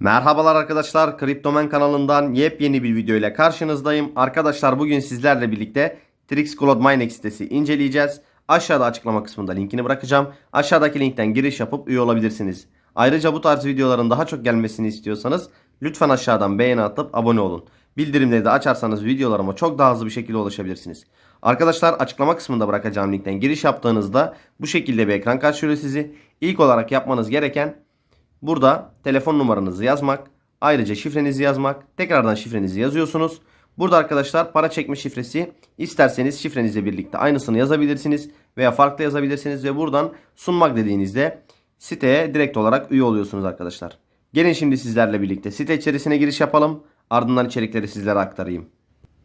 Merhabalar arkadaşlar, Kriptomen kanalından yepyeni bir video ile karşınızdayım. Arkadaşlar bugün sizlerle birlikte Trix Cloud Mining sitesi inceleyeceğiz. Aşağıda açıklama kısmında linkini bırakacağım. Aşağıdaki linkten giriş yapıp üye olabilirsiniz. Ayrıca bu tarz videoların daha çok gelmesini istiyorsanız lütfen aşağıdan beğeni atıp abone olun. Bildirimleri de açarsanız videolarıma çok daha hızlı bir şekilde ulaşabilirsiniz. Arkadaşlar açıklama kısmında bırakacağım linkten giriş yaptığınızda bu şekilde bir ekran karşılıyor sizi. İlk olarak yapmanız gereken Burada telefon numaranızı yazmak, ayrıca şifrenizi yazmak, tekrardan şifrenizi yazıyorsunuz. Burada arkadaşlar para çekme şifresi isterseniz şifrenizle birlikte aynısını yazabilirsiniz veya farklı yazabilirsiniz ve buradan sunmak dediğinizde siteye direkt olarak üye oluyorsunuz arkadaşlar. Gelin şimdi sizlerle birlikte site içerisine giriş yapalım. Ardından içerikleri sizlere aktarayım.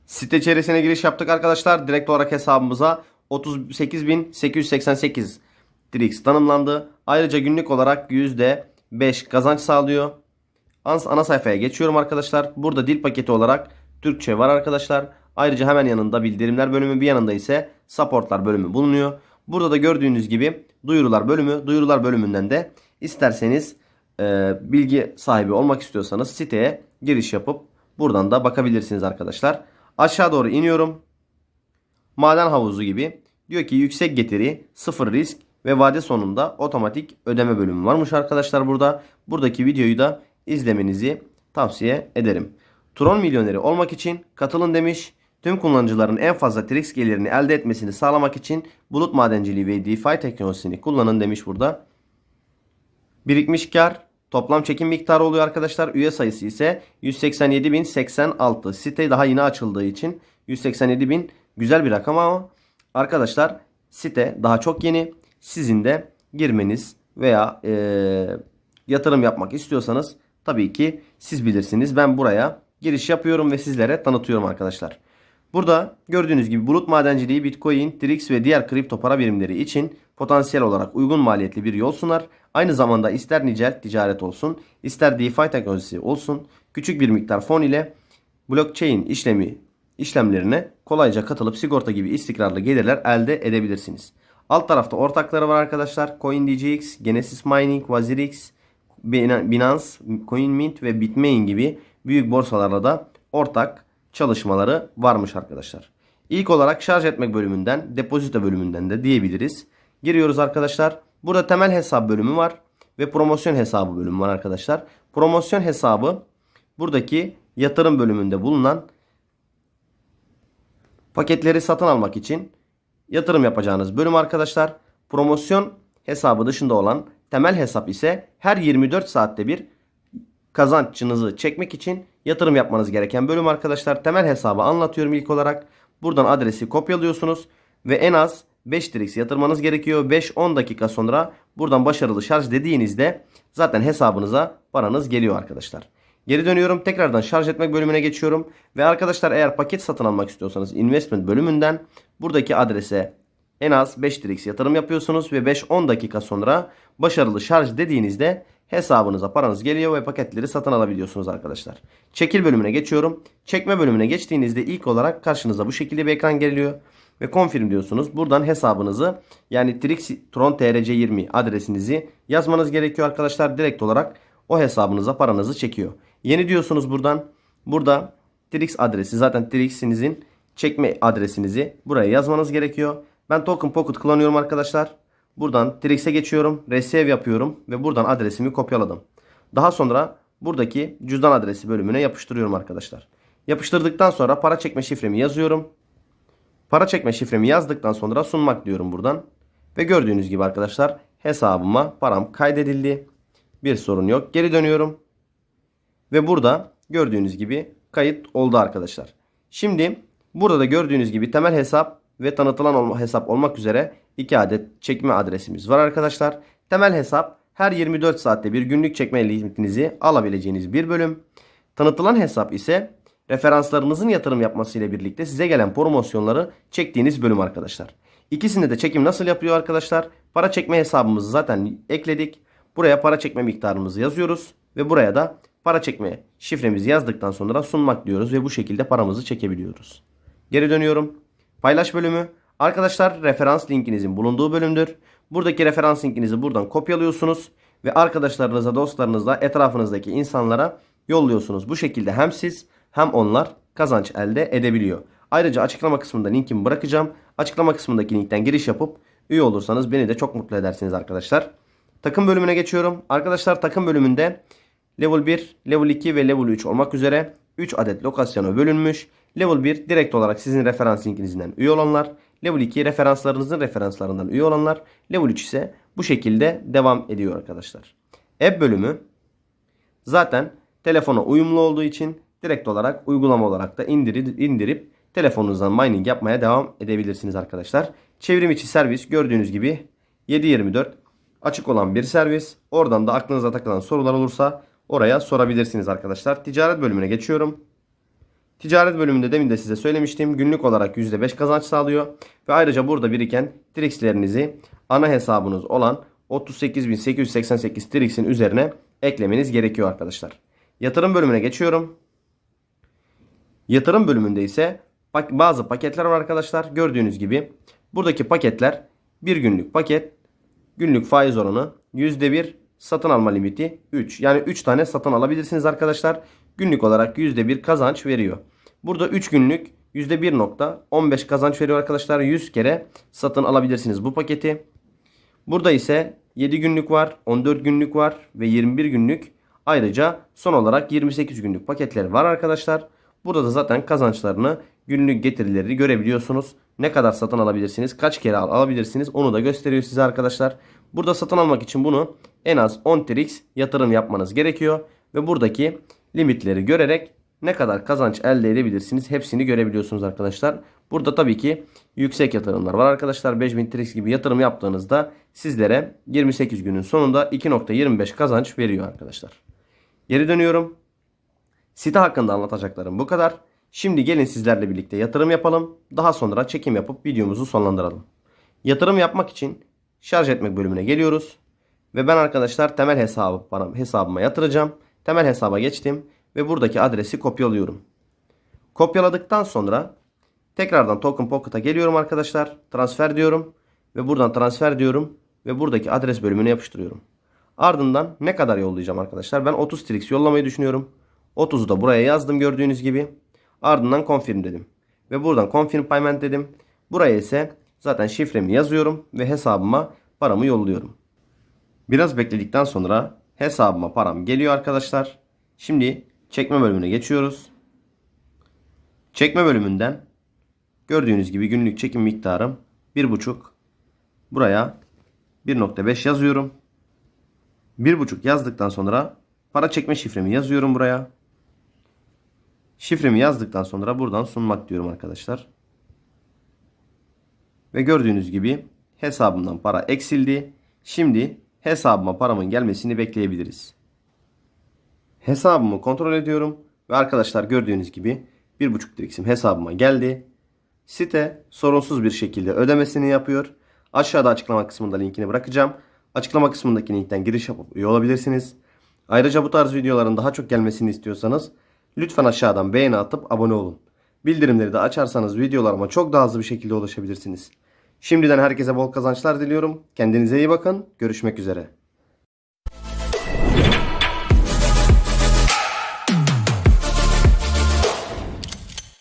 Site içerisine giriş yaptık arkadaşlar. Direkt olarak hesabımıza 38.888 Trix tanımlandı. Ayrıca günlük olarak %5 kazanç sağlıyor. Ana sayfaya geçiyorum arkadaşlar. Burada dil paketi olarak Türkçe var arkadaşlar. Ayrıca hemen yanında bildirimler bölümü bir yanında ise supportlar bölümü bulunuyor. Burada da gördüğünüz gibi duyurular bölümü. Duyurular bölümünden de isterseniz e, bilgi sahibi olmak istiyorsanız siteye giriş yapıp buradan da bakabilirsiniz arkadaşlar. Aşağı doğru iniyorum. Maden havuzu gibi. Diyor ki yüksek getiri, sıfır risk ve vade sonunda otomatik ödeme bölümü varmış arkadaşlar burada. Buradaki videoyu da izlemenizi tavsiye ederim. Tron milyoneri olmak için katılın demiş. Tüm kullanıcıların en fazla Trix gelirini elde etmesini sağlamak için bulut madenciliği ve DeFi teknolojisini kullanın demiş burada. Birikmiş kar toplam çekim miktarı oluyor arkadaşlar. Üye sayısı ise 187.086. Site daha yeni açıldığı için 187.000 güzel bir rakam ama arkadaşlar site daha çok yeni. Sizin de girmeniz veya e, yatırım yapmak istiyorsanız tabii ki siz bilirsiniz. Ben buraya giriş yapıyorum ve sizlere tanıtıyorum arkadaşlar. Burada gördüğünüz gibi bulut madenciliği Bitcoin, Trix ve diğer kripto para birimleri için potansiyel olarak uygun maliyetli bir yol sunar. Aynı zamanda ister nicel ticaret olsun, ister DeFi teknolojisi olsun, küçük bir miktar fon ile blockchain işlemi işlemlerine kolayca katılıp sigorta gibi istikrarlı gelirler elde edebilirsiniz. Alt tarafta ortakları var arkadaşlar. CoinDGX, Genesis Mining, Wazirix, Binance, CoinMint ve Bitmain gibi büyük borsalarla da ortak çalışmaları varmış arkadaşlar. İlk olarak şarj etmek bölümünden, depozito bölümünden de diyebiliriz. Giriyoruz arkadaşlar. Burada temel hesap bölümü var ve promosyon hesabı bölümü var arkadaşlar. Promosyon hesabı buradaki yatırım bölümünde bulunan paketleri satın almak için yatırım yapacağınız bölüm arkadaşlar. Promosyon hesabı dışında olan temel hesap ise her 24 saatte bir kazançınızı çekmek için yatırım yapmanız gereken bölüm arkadaşlar. Temel hesabı anlatıyorum ilk olarak. Buradan adresi kopyalıyorsunuz ve en az 5 Trix yatırmanız gerekiyor. 5-10 dakika sonra buradan başarılı şarj dediğinizde zaten hesabınıza paranız geliyor arkadaşlar. Geri dönüyorum. Tekrardan şarj etmek bölümüne geçiyorum. Ve arkadaşlar eğer paket satın almak istiyorsanız investment bölümünden buradaki adrese en az 5 Trix yatırım yapıyorsunuz ve 5-10 dakika sonra başarılı şarj dediğinizde hesabınıza paranız geliyor ve paketleri satın alabiliyorsunuz arkadaşlar. Çekil bölümüne geçiyorum. Çekme bölümüne geçtiğinizde ilk olarak karşınıza bu şekilde bir ekran geliyor ve confirm diyorsunuz. Buradan hesabınızı yani Trixtron TRC20 adresinizi yazmanız gerekiyor arkadaşlar. Direkt olarak o hesabınıza paranızı çekiyor. Yeni diyorsunuz buradan. Burada Trix adresi zaten Trix'inizin çekme adresinizi buraya yazmanız gerekiyor. Ben Token Pocket kullanıyorum arkadaşlar. Buradan Trix'e geçiyorum. Receive yapıyorum ve buradan adresimi kopyaladım. Daha sonra buradaki cüzdan adresi bölümüne yapıştırıyorum arkadaşlar. Yapıştırdıktan sonra para çekme şifremi yazıyorum. Para çekme şifremi yazdıktan sonra sunmak diyorum buradan. Ve gördüğünüz gibi arkadaşlar hesabıma param kaydedildi. Bir sorun yok. Geri dönüyorum. Ve burada gördüğünüz gibi kayıt oldu arkadaşlar. Şimdi burada da gördüğünüz gibi temel hesap ve tanıtılan olma, hesap olmak üzere 2 adet çekme adresimiz var arkadaşlar. Temel hesap her 24 saatte bir günlük çekme limitinizi alabileceğiniz bir bölüm. Tanıtılan hesap ise referanslarınızın yatırım yapması ile birlikte size gelen promosyonları çektiğiniz bölüm arkadaşlar. İkisinde de çekim nasıl yapıyor arkadaşlar? Para çekme hesabımızı zaten ekledik. Buraya para çekme miktarımızı yazıyoruz ve buraya da para çekme şifremizi yazdıktan sonra sunmak diyoruz ve bu şekilde paramızı çekebiliyoruz. Geri dönüyorum. Paylaş bölümü. Arkadaşlar referans linkinizin bulunduğu bölümdür. Buradaki referans linkinizi buradan kopyalıyorsunuz ve arkadaşlarınıza, dostlarınızla, etrafınızdaki insanlara yolluyorsunuz. Bu şekilde hem siz hem onlar kazanç elde edebiliyor. Ayrıca açıklama kısmında linkimi bırakacağım. Açıklama kısmındaki linkten giriş yapıp üye olursanız beni de çok mutlu edersiniz arkadaşlar. Takım bölümüne geçiyorum. Arkadaşlar takım bölümünde level 1, level 2 ve level 3 olmak üzere 3 adet lokasyona bölünmüş. Level 1 direkt olarak sizin referans linkinizden üye olanlar. Level 2 referanslarınızın referanslarından üye olanlar. Level 3 ise bu şekilde devam ediyor arkadaşlar. App bölümü zaten telefona uyumlu olduğu için direkt olarak uygulama olarak da indirip, indirip telefonunuzdan mining yapmaya devam edebilirsiniz arkadaşlar. Çevrim içi servis gördüğünüz gibi 7/24 açık olan bir servis. Oradan da aklınıza takılan sorular olursa oraya sorabilirsiniz arkadaşlar. Ticaret bölümüne geçiyorum. Ticaret bölümünde demin de size söylemiştim. Günlük olarak %5 kazanç sağlıyor. Ve ayrıca burada biriken Trix'lerinizi ana hesabınız olan 38.888 Trix'in üzerine eklemeniz gerekiyor arkadaşlar. Yatırım bölümüne geçiyorum. Yatırım bölümünde ise bazı paketler var arkadaşlar. Gördüğünüz gibi buradaki paketler bir günlük paket. Günlük faiz oranı %1 satın alma limiti 3. Yani 3 tane satın alabilirsiniz arkadaşlar. Günlük olarak %1 kazanç veriyor. Burada 3 günlük %1.15 kazanç veriyor arkadaşlar. 100 kere satın alabilirsiniz bu paketi. Burada ise 7 günlük var, 14 günlük var ve 21 günlük. Ayrıca son olarak 28 günlük paketleri var arkadaşlar. Burada da zaten kazançlarını, günlük getirileri görebiliyorsunuz. Ne kadar satın alabilirsiniz, kaç kere al- alabilirsiniz onu da gösteriyor size arkadaşlar. Burada satın almak için bunu en az 10 trix yatırım yapmanız gerekiyor. Ve buradaki limitleri görerek ne kadar kazanç elde edebilirsiniz hepsini görebiliyorsunuz arkadaşlar. Burada tabii ki yüksek yatırımlar var arkadaşlar. 5000 trix gibi yatırım yaptığınızda sizlere 28 günün sonunda 2.25 kazanç veriyor arkadaşlar. Geri dönüyorum. Site hakkında anlatacaklarım bu kadar. Şimdi gelin sizlerle birlikte yatırım yapalım. Daha sonra çekim yapıp videomuzu sonlandıralım. Yatırım yapmak için şarj etmek bölümüne geliyoruz. Ve ben arkadaşlar temel hesabı bana, hesabıma yatıracağım. Temel hesaba geçtim ve buradaki adresi kopyalıyorum. Kopyaladıktan sonra tekrardan Token Pocket'a geliyorum arkadaşlar. Transfer diyorum ve buradan transfer diyorum ve buradaki adres bölümüne yapıştırıyorum. Ardından ne kadar yollayacağım arkadaşlar? Ben 30 trix yollamayı düşünüyorum. 30'u da buraya yazdım gördüğünüz gibi. Ardından confirm dedim. Ve buradan confirm payment dedim. Buraya ise zaten şifremi yazıyorum ve hesabıma paramı yolluyorum. Biraz bekledikten sonra hesabıma param geliyor arkadaşlar. Şimdi çekme bölümüne geçiyoruz. Çekme bölümünden gördüğünüz gibi günlük çekim miktarım 1.5. Buraya 1.5 yazıyorum. 1.5 yazdıktan sonra para çekme şifremi yazıyorum buraya. Şifremi yazdıktan sonra buradan sunmak diyorum arkadaşlar. Ve gördüğünüz gibi hesabımdan para eksildi. Şimdi hesabıma paramın gelmesini bekleyebiliriz. Hesabımı kontrol ediyorum. Ve arkadaşlar gördüğünüz gibi 1.5 trixim hesabıma geldi. Site sorunsuz bir şekilde ödemesini yapıyor. Aşağıda açıklama kısmında linkini bırakacağım. Açıklama kısmındaki linkten giriş yapıp üye olabilirsiniz. Ayrıca bu tarz videoların daha çok gelmesini istiyorsanız lütfen aşağıdan beğeni atıp abone olun. Bildirimleri de açarsanız videolarıma çok daha hızlı bir şekilde ulaşabilirsiniz. Şimdiden herkese bol kazançlar diliyorum. Kendinize iyi bakın. Görüşmek üzere.